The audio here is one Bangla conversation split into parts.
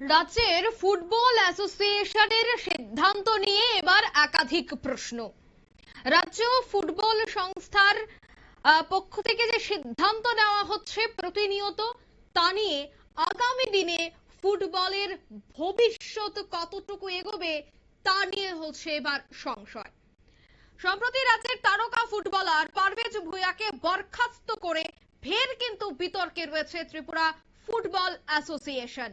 রাজ্যের ফুটবল অ্যাসোসিয়েশনের সিদ্ধান্ত নিয়ে এবার একাধিক প্রশ্ন। রাজ্য ফুটবল সংস্থার পক্ষ থেকে যে সিদ্ধান্ত নেওয়া হচ্ছে প্রতিনিয়ত, তা নিয়ে আগামী দিনে ফুটবলের ভবিষ্যৎ কতটুকু এগোবে, তা নিয়ে হচ্ছে এবার সংশয়। সম্প্রতি রাজ্যের তারকা ফুটবলার পারভেজ ভূঁইয়াকে বরখাস্ত করে ফের কিন্তু বিতর্কে রয়েছে ত্রিপুরা ফুটবল অ্যাসোসিয়েশন।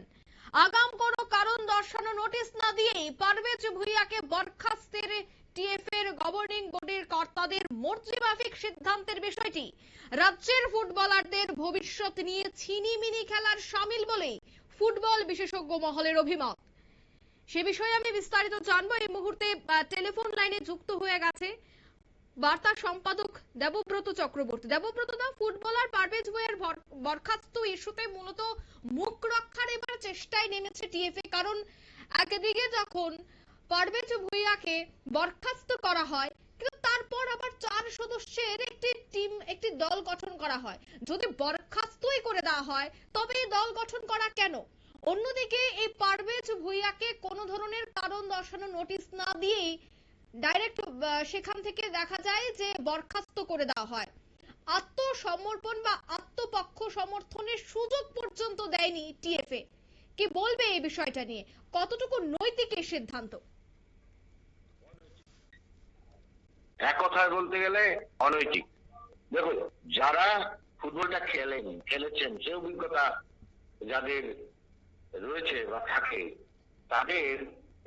আগাম কোনো কারণ দর্শানো নোটিশ না দিয়েই পারভেজ ভূঁইয়াকে বরখাস্তের টিএফ এর গভর্নিং বডির কর্তাদের মর্জি মাফিক সিদ্ধান্তের বিষয়টি। রাজ্যের ফুটবলারদের ভবিষ্যৎ নিয়ে ছিনিমিনি খেলার সামিল বলেই ফুটবল বিশেষজ্ঞ মহলের অভিমত। সে বিষয়ে আমি বিস্তারিত জানব। এই মুহূর্তে টেলিফোন লাইনে যুক্ত হয়ে গেছে বার্তা সম্পাদক দেবব্রত চক্রবর্তী। দেবব্রত দা, ফুটবলার পারভেজ ভুঁইয়ার বরখাস্ত ইস্যুতে মূলত মুখ রক্ষার এবার চেষ্টায় নেমেছে টিএফএ। কারণ একদিকে যখন পারভেজ ভুঁইয়াকে বরখাস্ত করা হয়, কিন্তু তারপর আবার চার সদস্যের একটি টিম, একটি দল গঠন করা হয়। যদি বরখাস্তই করে দেওয়া হয়, তবে এই দল গঠন করা কেন? অন্যদিকে এই পারভেজ ভুঁইয়াকে কোনো ধরনের কারণ দর্শানো নোটিশ না দিয়েই ডাইরেক্ট সেখান থেকে দেখা যায় যে বরখাস্ত করে দেওয়া হয়। আত্মসমর্পণ বা আত্মপক্ষ সমর্থনের সুযোগ পর্যন্ত দেয়নি টিএফএ কি বলবে এই বিষয়টা নিয়ে? কতটুকু নৈতিক এই সিদ্ধান্ত? এক কথায় বলতে গেলে অনৈতিক। দেখো যারা ফুটবলটা খেলেন, খেলেছেন সে অভিজ্ঞতা যাদের রয়েছে বা থাকে, তাদের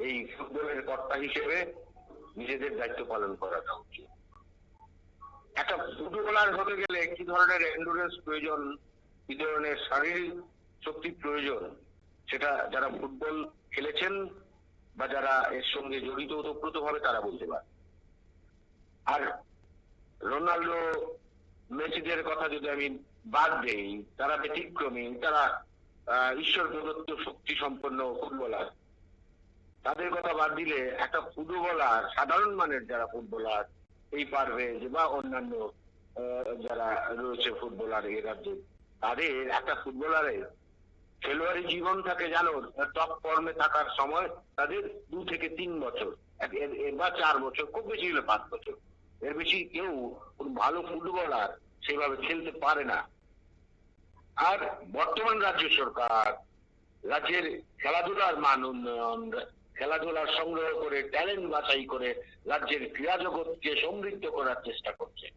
এই ফুটবলের কর্তা হিসেবে নিজেদের দায়িত্ব পালন করাটা উচিত। একটা ফুটবলার হতে গেলে কি ধরনের এন্ডুরেন্স প্রয়োজন, কি ধরনের শারীরিক শক্তি প্রয়োজন, সেটা যারা ফুটবল খেলেছেন বা যারা এর সঙ্গে জড়িত ওতপ্রোতভাবে তারা বলতে পারে। আর রোনাল্ডো মেসিদের কথা যদি আমি বাদ দেই, তারা ব্যতিক্রমী, তারা ঈশ্বর প্রদত্ত শক্তি সম্পন্ন ফুটবলার। তাদের কথা বাদ দিলে একটা ফুটবলার, সাধারণ মানের যারা ফুটবলার, এই পারভেজ বা অন্যান্য যারা রয়েছে ফুটবলার এ রাজ্যে, তাদের একটা ফুটবলারের খেলোয়াড়ি জীবন থাকে জানো, টপ ফর্মে থাকার সময় তাদের দু থেকে তিন বছর বা চার বছর, খুব বেশি হলে পাঁচ বছর। এর বেশি কেউ ভালো ফুটবলার সেভাবে খেলতে পারে না। আর বর্তমান রাজ্য সরকার, রাজ্যের খেলাধুলার মান উন্নয়ন খেলাধুলার সংগ্রহ করে ট্যালেন্ট বাছাই করে রাজ্যের ক্রীড়া জগৎকে সমৃদ্ধ করার চেষ্টা করছে।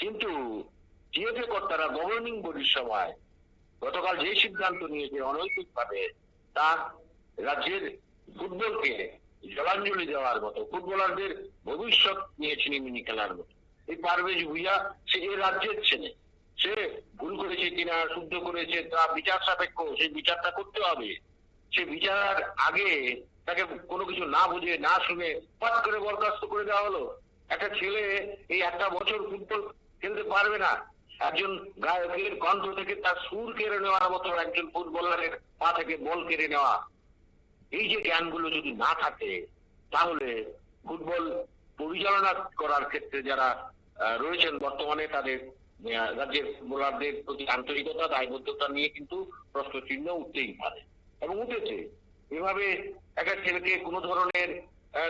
কিন্তু টিএফএ কর্তারা গভর্নিং বডির সময় গতকাল যে সিদ্ধান্ত নিয়েছে অনৈতিক ভাবে তা রাজ্যের ফুটবলকে জলাঞ্জলি দেওয়ার মতো, ফুটবলারদের ভবিষ্যৎ নিয়ে ছিনিমিনি খেলার মতো। এই পারভেজ ভুইয়া, সে এ রাজ্যের ছেলে। সে ভুল করেছে কিনা, শুদ্ধ করেছে, তা বিচার সাপেক্ষ সেই বিচারটা করতে হবে। সে বিচার আগে তাকে কোনো কিছু না বুঝে, না শুনে পাট করে বরখাস্ত করে দেওয়া হলো। একটা ছেলে এই একটা বছর ফুটবল খেলতে পারবে না। একজন গায়কের কণ্ঠ থেকে তার সুর কেড়ে নেওয়ার মতো একজন ফুটবলারের পা থেকে বল কেড়ে নেওয়া। এই যে জ্ঞানগুলো যদি না থাকে, তাহলে ফুটবল পরিচালনা করার ক্ষেত্রে যারা রয়েছেন বর্তমানে তাদের রাজ্যের ফুটবলারদের প্রতি আন্তরিকতা, দায়বদ্ধতা নিয়ে কিন্তু প্রশ্ন চিহ্ন উঠতেই পারে এবং উঠেছে। এভাবে একটা ছেলেকে কোনো ধরনের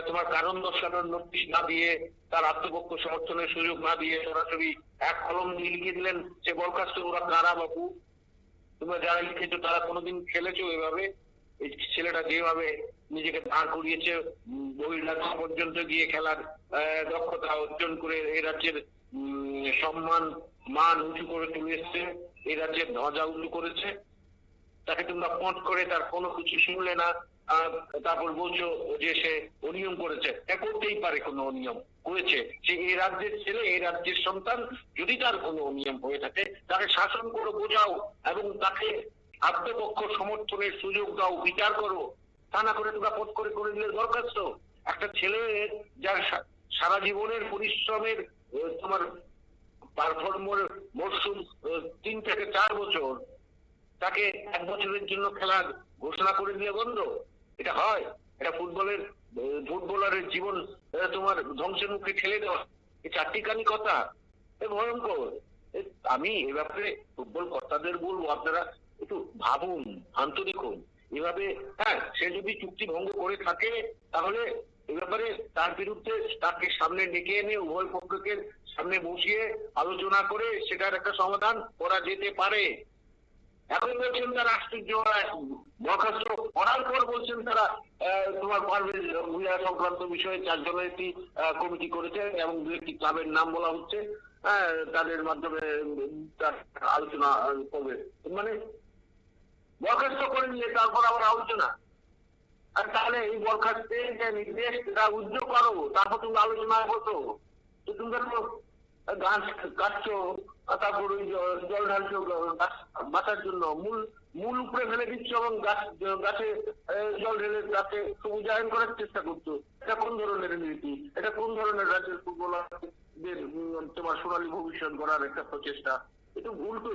তোমার কারণ দর্শানোর নোটিশ না দিয়ে তার আত্মপক্ষ সমর্থনের সুযোগ না দিয়ে সরাসরি এক কলম দিয়ে লিখে দিলেন সে বরখাস্ত ওরা কারা বাবু তোমরা যারা লিখেছো তারা কোনোদিন খেলেছো এভাবে? এই ছেলেটা যেভাবে নিজেকে দাঁড় করিয়েছে উম, পর্যন্ত গিয়ে খেলার দক্ষতা অর্জন করে এই রাজ্যের সম্মান মান উঁচু করে তুলে এসছে এই রাজ্যের ধ্বজা উঁচু করেছে। তাকে তোমরা পট করে তার কোনো কিছু শুনলে না তারপর বলছো যে সে অনিয়ম করেছে। হ্যাঁ করতেই পারে কোনো অনিয়ম করেছে সে এই রাজ্যের ছেলে এই রাজ্যের সন্তান, যদি তার কোনো অনিয়ম হয়ে থাকে, তাকে শাসন করো, বোঝাও এবং তাকে আত্মপক্ষ সমর্থনের সুযোগ দাও, বিচার করো। তা না করে তোমরা পট করে করে দিলে দরখাস্ত। একটা ছেলে যার সারা জীবনের পরিশ্রমের তোমার পারফর্মর মরশুম তিন থেকে চার বছর, তাকে এক বছরের জন্য খেলার ঘোষণা করে দিয়ে বন্ধ। এটা হয়। এটা ফুটবলের, ফুটবলারের জীবন তোমার ধ্বংসের মুখে ঠেলে দেওয়া। এই চারটিখানি কথা। এ ভয়ঙ্কর। আমি এ ব্যাপারে ফুটবল কর্তাদের বলব, আপনারা একটু ভাবুন, আন্তরিক হন। এভাবে হ্যাঁ সে যদি চুক্তি ভঙ্গ করে থাকে, তাহলে এ ব্যাপারে তার বিরুদ্ধে তাকে সামনে ডেকে এনে উভয় পক্ষকে সামনে বসিয়ে আলোচনা করে সেটার একটা সমাধান করা যেতে পারে। এখন বলছেন তারা আশ্চর্য বরখাস্ত করার পর বলছেন তারা তোমার পারভেজ ভূঁইয়া সংক্রান্ত বিষয়ে চারজনের একটি কমিটি করেছে এবং দু একটি ক্লাবের নাম বলা হচ্ছে। হ্যাঁ, তাদের মাধ্যমে তার আলোচনা করবে মানে বরখাস্ত করে নিয়ে তারপর আবার আলোচনা। আর তাহলে এই বরখাস্তের যে নির্দেশ সেটা উদ্যোগ করো তারপর তুমি আলোচনা বসো। তো তুমি তো গাছ কাটছো তারপর ওই জল ঢালছো বাঁচার জন্য মূল মূল উপরে ফেলে দিচ্ছ এবং গাছ, গাছে জল ঢেলে গাছে সবুজায়ন করার চেষ্টা করছ। এটা কোন ধরনের নীতি এটা কোন ধরনের রাজ্যের ফুটবলারদের তোমার সোনালী ভবিষ্যৎ গড়ার একটা প্রচেষ্টা? এটা ভুল তো।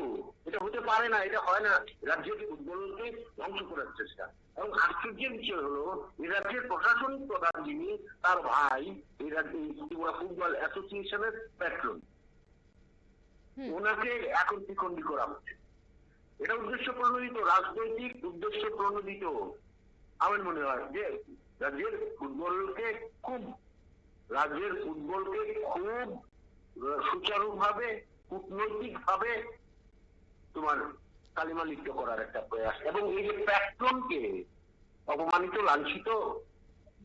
এটা হতে পারে না, এটা হয় না। রাজ্যের ফুটবলকে ধ্বংস করার চেষ্টা। এবং আশ্চর্যের বিষয় হলো, এই রাজ্যের প্রশাসনিক প্রধান যিনি, তার ভাই, এই রাজ্যে ফুটবল অ্যাসোসিয়েশনের প্যাট্রন। ওনাকে এখন দ্বিখণ্ডী করা হচ্ছে। এটা উদ্দেশ্য প্রণোদিত, রাজনৈতিক উদ্দেশ্য প্রণোদিত। আমার মনে হয় যে রাজ্যের ফুটবলকে খুব, রাজ্যের ফুটবলকে খুব সুচারুভাবে কূটনৈতিক ভাবে তোমার কালিমা লিপ্ত করার একটা প্রয়াস এবং এই যে প্যাট্রনকে অপমানিত, লাঞ্ছিত,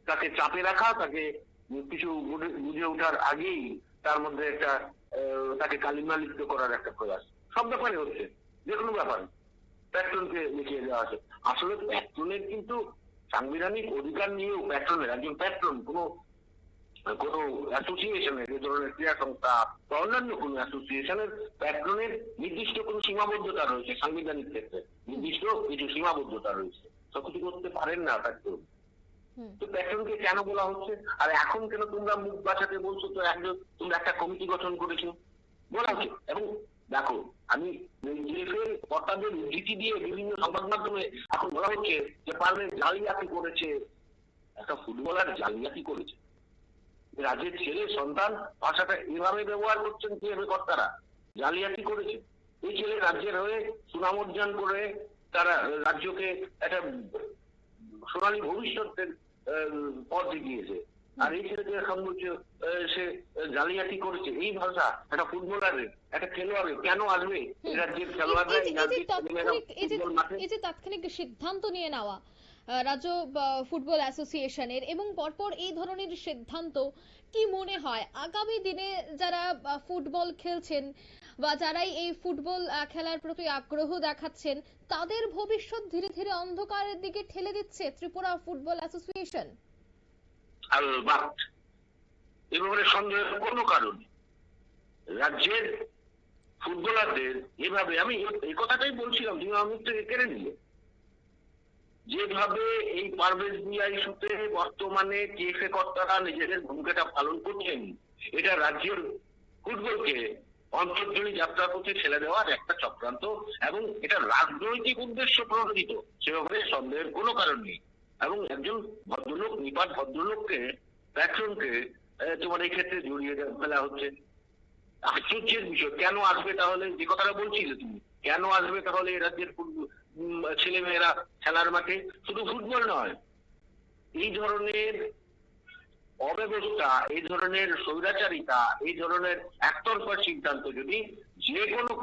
তাকে চাপে রাখা, তাকে কিছু বুঝে- ওঠার আগেই তার মধ্যে একটা তাকে কালিমা লিপ্ত করার একটা প্রয়াস। সব ব্যাপারে হচ্ছে যে কোনো ব্যাপারে। প্যাট্রনকে লিখিয়ে দেওয়া আছে। আসলে প্যাট্রনের কিন্তু সাংবিধানিক অধিকার নিয়েও প্যাট্রনের একজন প্যাট্রন, কোনো কোনো অ্যাসোসিয়েশনের এই ধরনের ক্রীড়া সংস্থা বা অন্যান্য কোনো অ্যাসোসিয়েশনের প্যাট্রনের নির্দিষ্ট কোনো সীমাবদ্ধতা রয়েছে সাংবিধানিক ক্ষেত্রে। নির্দিষ্ট কিছু সীমাবদ্ধতা রয়েছে। সবকিছু করতে পারেন না প্যাট্রন। তো প্যাট্রনকে কেন বলা হচ্ছে? আর এখন কেন তোমরা মুখ বাঁচাতে বলছো? তো একজন তোমরা একটা কমিটি গঠন করেছ। বলা হচ্ছে। এবং দেখো, আমি জিএফের কর্তাদের উদ্ধৃতি দিয়ে বিভিন্ন সংবাদ মাধ্যমে এখন বলা হচ্ছে যে পারভেজ জালিয়াতি করেছে। একটা ফুটবলার জালিয়াতি করেছে। রাজ্যের ছেলে, সন্তান ভাষাটা এভাবে ব্যবহার করছেন কীভাবে কর্তারা? জালিয়াতি করেছে। এই ছেলে রাজ্যের হয়ে সুনাম অর্জন করে তারা রাজ্যকে একটা সোনালী ভবিষ্যতের দেখিয়েছে আর এই ছেলেকে সে জালিয়াতি করেছে। এই ভাষা একটা ফুটবলারের একটা খেলোয়াড়ের কেন আসবে? রাজ্যের খেলোয়াড়রা এই যে- তাৎক্ষণিক সিদ্ধান্ত নিয়ে নেওয়া রাজ্য ফুটবল অ্যাসোসিয়েশনের এবং পরপর এই ধরনের সিদ্ধান্ত কি মনে হয়? আগামী দিনে যারা ফুটবল খেলছেন বা যারাই এই ফুটবল খেলার প্রতি আগ্রহ দেখাচ্ছেন, তাদের ভবিষ্যৎ ধীরে ধীরে অন্ধকারের দিকে ঠেলে দিচ্ছে ত্রিপুরা ফুটবল অ্যাসোসিয়েশন। সন্দেহের কোনো কারণ রাজ্যের ফুটবলারদের এভাবে, আমি এই কথাটাই বলছিলাম, তুমি কেড়ে নিলে। যেভাবে এই পারভেজ মিয়া বর্তমানে টিএফএ কর্তারা নিজেদের ভূমিকাটা পালন করছেন, এটা রাজ্যের ফুটবলকে অন্তর্জনী যাত্রার পথে ঠেলে দেওয়ার একটা চক্রান্ত এবং এটা রাজনৈতিক উদ্দেশ্য প্রণোদিত সে ব্যাপারে সন্দেহের কোনো কারণ নেই। এবং একজন ভদ্রলোক নিপাট ভদ্রলোককে, প্যাট্রনকে তোমার এই ক্ষেত্রে জড়িয়ে ফেলা হচ্ছে। আশ্চর্যের বিষয়, কেন আসবে তাহলে? যে কথাটা বলছিলে তুমি, কেন আসবে তাহলে এই রাজ্যের ছেলে মেয়েরা খেলার মাঠে? শুধু ফুটবল নয়, এই ধরনের অব্যবস্থা, এই ধরনের স্বৈরাচারিতা, এই ধরনের একতরফা সিদ্ধান্ত যদি যে কোনো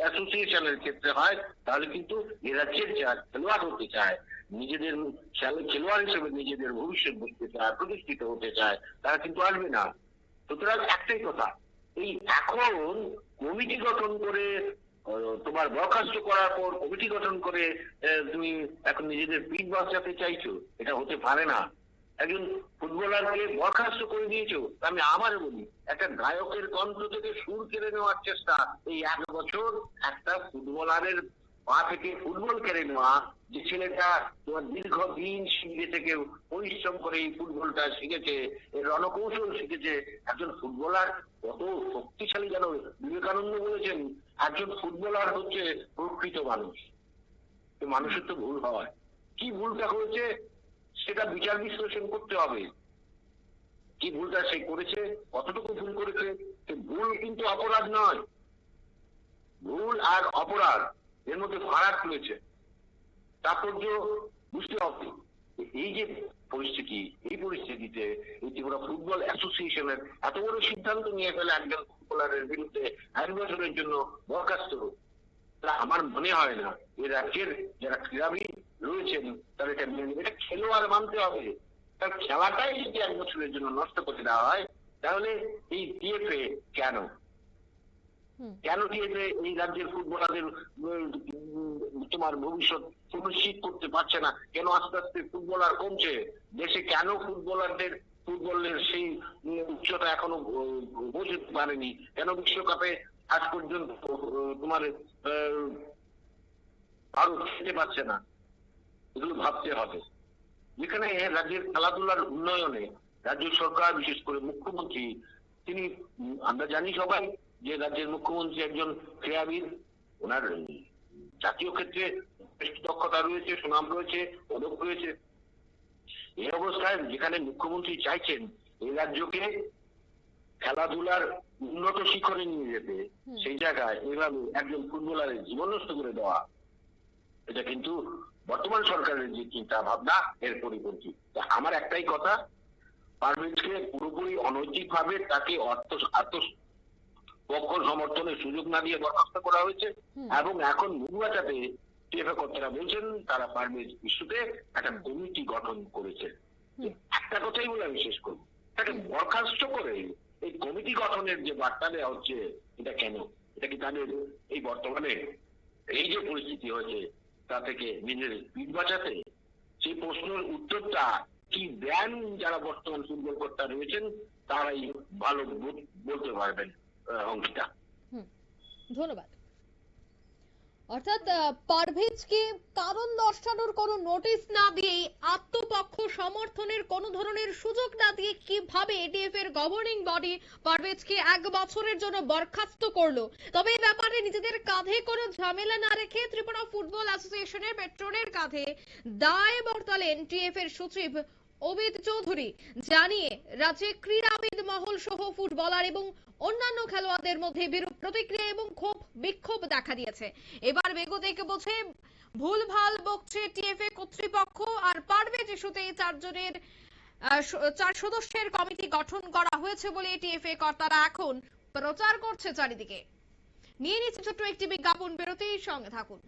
অ্যাসোসিয়েশনের ক্ষেত্রে হয়, তাহলে কিন্তু এ রাজ্যের যারা খেলোয়াড় হতে চায়, নিজেদের খেলোয়াড় হিসেবে নিজেদের ভবিষ্যৎ বুঝতে চায়, প্রতিষ্ঠিত হতে চায়, তারা কিন্তু আসবে না। সুতরাং একটাই কথা, এই এখন কমিটি গঠন করে তোমার বরখাস্ত করার পর কমিটি গঠন করে তুমি এখন নিজেদের পিঠ বাঁচাতে চাইছো, এটা হতে পারে না। একজন ফুটবলারকে বরখাস্ত করে দিয়েছ? আমি আবার বলি, একটা গায়কের কণ্ঠ থেকে সুর কেড়ে নেওয়ার চেষ্টা এই এক বছর একটা ফুটবলারের পা থেকে ফুটবল কেড়ে নেওয়া, যে ছেলেটা তোমার দীর্ঘদিন শিখে থেকে পরিশ্রম করে এই ফুটবলটা শিখেছে রণকৌশল শিখেছে, একজন ফুটবলার কত শক্তিশালী যেন বিবেকানন্দ বলেছেন, একজন ফুটবলার হচ্ছে প্রকৃত মানুষ। মানুষের তো ভুল হয়। কি ভুলটা করেছে সেটা বিচার বিশ্লেষণ করতে হবে। কি ভুলটা সে করেছে, কতটুকু ভুল করেছে ভুল কিন্তু অপরাধ নয়। ভুল আর অপরাধ, এর মধ্যে ফারাক রয়েছে। তাৎপর্য বুঝতে হবে এই যে পরিস্থিতি, এই পরিস্থিতিতে এই ত্রিপুরা ফুটবল অ্যাসোসিয়েশনের এত বড় সিদ্ধান্ত নিয়ে ফেলে একজন ফুটবলারের বিরুদ্ধে এক বছরের জন্য বরখাস্ত তা আমার মনে হয় না এই রাজ্যের যারা ক্রীড়াবিদ রয়েছেন তারা এটা মেনে নেবে। এটা খেলোয়াড় মানতে হবে। তার খেলাটাই যদি এক বছরের জন্য নষ্ট করে দেওয়া হয় তাহলে এই টিএফএ কেন? কেন টিএফএ এই রাজ্যের ফুটবলারদের তোমার ভবিষ্যৎ সুনিশ্চিত করতে পারছে না? কেন আস্তে আস্তে ফুটবলার কমছে? দেশে কেন ফুটবলারদের ফুটবলের সেই উচ্চতা এখনও পৌঁছতে পারেনি? কেন বিশ্বকাপে আজ পর্যন্ত তোমার ভারত খেতে পারছে না। এগুলো ভাবতে হবে। যেখানে রাজ্যের খেলাধুলার উন্নয়নে রাজ্য সরকার, বিশেষ করে মুখ্যমন্ত্রী, তিনি আমরা জানি সবাই যে রাজ্যের মুখ্যমন্ত্রী একজন ক্রীড়াবিদ, ওনার জাতীয় ক্ষেত্রে দক্ষতা রয়েছে, সুনাম রয়েছে পদক রয়েছে। এই অবস্থায় যেখানে মুখ্যমন্ত্রী চাইছেন, এই রাজ্যকে খেলাধুলার উন্নত শিখরে নিয়ে যেতে সেই জায়গায় এভাবে একজন ফুটবলারের জীবন নষ্ট করে দেওয়া এটা কিন্তু বর্তমান সরকারের যে চিন্তা ভাবনা এর পরিপন্থী। আমার একটাই কথা পারভেজকে পুরোপুরি অনৈতিক ভাবে তাকে অর্থ পক্ষ সমর্থনের সুযোগ না দিয়ে বরখাস্ত করা হয়েছে। এবং এখন মুগুয়াটাতে টিএফএ কর্তারা বলছেন তারা পারভেজ ইস্যুতে একটা কমিটি গঠন করেছে। একটা কথাই বলে আমি শেষ করব। তাকে বরখাস্ত করে কমিটি গঠনের যে বার্তা দেওয়া হচ্ছে, এটা কেন? এটা কি তাদের এই বর্তমানে এই যে পরিস্থিতি হয়েছে, তা থেকে নিজের পিঠ বাঁচাতে সেই প্রশ্নের উত্তরটা কি দেন যারা বর্তমান ফুটবল কর্তা রয়েছেন, তারাই ভালো বলতে পারবেন অঙ্কিতা। ধন্যবাদ। অর্থাৎ পারভেজকে কারণ দর্শানোর কোনো নোটিশ না দিয়ে আত্মপক্ষ সমর্থনের কোনো ধরনের সুযোগ না দিয়ে কীভাবে এডিএফ এর গভর্নিং বডি পারভেজকে এক বছরের জন্য বরখাস্ত করল? তবে এই ব্যাপারে নিজেদের কাঁধে কোনো ঝামেলা না রেখে ত্রিপুরা ফুটবল অ্যাসোসিয়েশনের পেট্রনের কাঁধে দায় বর্তালেন টিএফ এর সচিব অবিদ চৌধুরী জানিয়ে, রাজ্যে ক্রীড়াবিদ মহল সহ ফুটবলার এবং অন্যান্য খেলোয়াড়দের মধ্যে বিরূপ প্রতিক্রিয়া এবং ক্ষোভ বিক্ষোভ দেখা দিয়েছে। এবার বেগতিক বোঝে ভুলভাল বকছে টিএফএ কর্তৃপক্ষ আর পারভেজ ইস্যুতে চারজনের চার সদস্যের কমিটি গঠন করা হয়েছে বলে টিএফএ কর্তারা এখন প্রচার করছে চারিদিকে। নিয়ে নিচ্ছে ছোট্ট একটি বিজ্ঞাপন বিরতির সঙ্গে থাকুন।